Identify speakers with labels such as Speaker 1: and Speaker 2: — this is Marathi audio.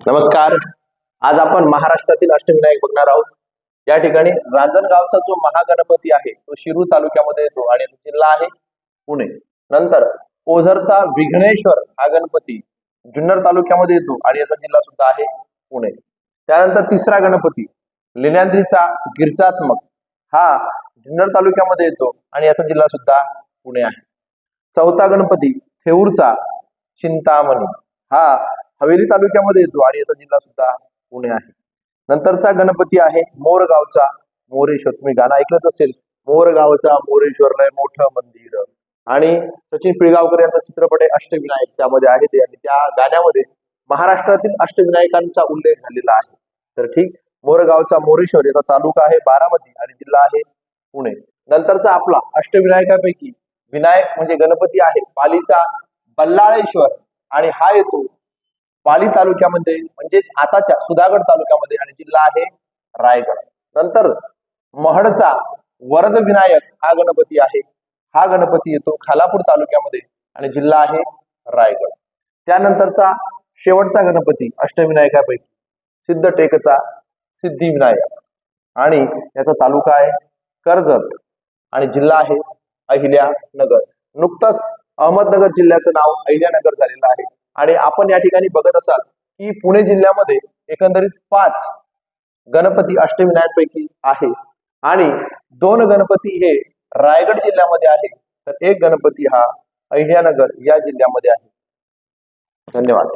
Speaker 1: नमस्कार. आज आपण महाराष्ट्रातील अष्टविनायक बघणार आहोत. या ठिकाणी रांजणगावचा जो महागणपती आहे तो शिरूर तालुक्यामध्ये येतो आणि तो जिल्हा आहे पुणे. नंतर ओझरचा विघ्नेश्वर हा गणपती जुन्नर तालुक्यामध्ये येतो आणि याचा जिल्हा सुद्धा आहे पुणे. त्यानंतर तिसरा गणपती लेण्यांद्रीचा गिरजात्मक हा जुन्नर तालुक्यामध्ये येतो आणि याचा जिल्हा सुद्धा पुणे आहे. चौथा गणपती थेऊरचा चिंतामणी हा हवेली तालुक्यामध्ये येतो आणि याचा जिल्हा सुद्धा पुणे आहे. नंतरचा गणपती आहे मोरगावचा. मोरेश्वर तुम्ही गाणं ऐकलंच असेल. मोरगावचा मोरेश्वरला मोठं मंदिर. आणि सचिन पिळगावकर यांचा चित्रपट आहे अष्टविनायक. त्यामध्ये आहे ते. आणि त्या गाण्यामध्ये महाराष्ट्रातील अष्टविनायकांचा उल्लेख झालेला आहे. तर ठीक मोरगावचा मोरेश्वर याचा तालुका आहे बारामती आणि जिल्हा आहे पुणे. नंतरचा आपला अष्टविनायकापैकी विनायक म्हणजे गणपती आहे. पालीचा बल्लाळेश्वर. आणि हा येतो पाली तालुक्यामध्ये म्हणजेच आताच्या सुधागड तालुक्यामध्ये आणि जिल्हा आहे रायगड. नंतर महडचा वरद विनायक हा गणपती आहे. हा गणपती येतो खालापूर तालुक्यामध्ये आणि जिल्हा आहे रायगड. त्यानंतरचा शेवटचा गणपती अष्टविनायकापैकी सिद्धटेकचा सिद्धिविनायक. आणि याचा तालुका आहे कर्जत आणि जिल्हा आहे अहिल्यानगर. नुकतंच अहमदनगर जिल्ह्याचं नाव अहिल्यानगर झालेलं आहे. आणि आपण या ठिकाणी बघत असाल की पुणे जिल्ह्यामध्ये एकंदरीत पाच गणपती अष्टविनायकपैकी आहे. आणि दोन गणपती हे रायगड जिल्ह्यामध्ये आहे तर एक गणपती हा अहिल्यानगर या जिल्ह्यामध्ये आहे. धन्यवाद.